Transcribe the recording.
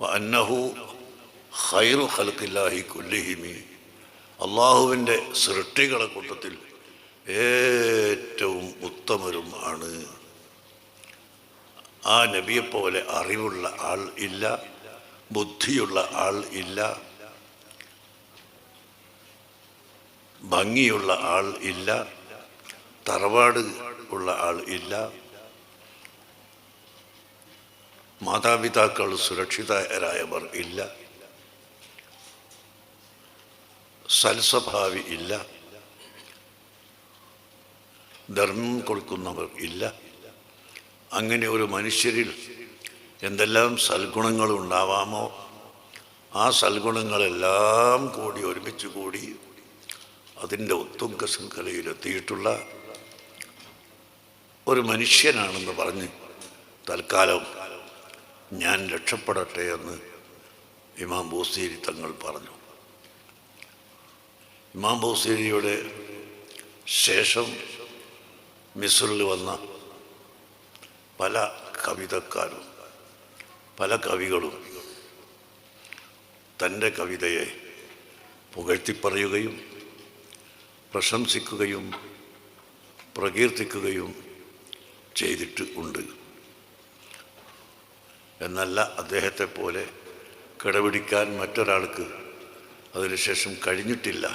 അന്നഹു ഖൈറു ഖൽക്കില്ലാഹി കുല്ലിഹിമി. അള്ളാഹുവിന്റെ സൃഷ്ടികളെ കൂട്ടത്തിൽ ഏറ്റവും ഉത്തമരും ആണ്. ആ നബിയെപ്പോലെ അറിവുള്ള ആൾ ഇല്ല ബുദ്ധിയുള്ള ആൾ ഇല്ല ഭംഗിയുള്ള ആൾ ഇല്ല തറവാട് ഉള്ള ആൾ ഇല്ല മാതാപിതാക്കൾ സുരക്ഷിതരായവർ ഇല്ല. സൽസ്വഭാവി ഇല്ല. ധർമ്മം കൊടുക്കുന്നവർ ഇല്ല. അങ്ങനെ ഒരു മനുഷ്യരിൽ എന്തെല്ലാം സൽഗുണങ്ങൾ ഉണ്ടാവാമോ ആ സൽഗുണങ്ങളെല്ലാം കൂടി ഒരുമിച്ച് കൂടി അതിന്റെ ഒത്തുങ്ക ശൃംഖലയിലെത്തിയിട്ടുള്ള ഒരു മനുഷ്യനാണെന്ന് പറഞ്ഞ് തൽക്കാലം ഞാൻ രക്ഷപ്പെടട്ടെ എന്ന് ഇമാം ബോസേരി തങ്ങൾ പറഞ്ഞു. ഇമാം ബോസേരിയുടെ ശേഷം മിസ്രിൽ വന്ന പല കവിതക്കാരും പല കവികളും തന്റെ കവിതയെ പുകഴ്ത്തിപ്പറയുകയും പ്രശംസിക്കുകയും പ്രകീർത്തിക്കുകയും ചെയ്തിട്ട് ഉണ്ട്. എന്നല്ല അദ്ദേഹത്തെ പോലെ കിടപിടിക്കാൻ മറ്റൊരാൾക്ക് അതിനുശേഷം കഴിഞ്ഞിട്ടില്ല.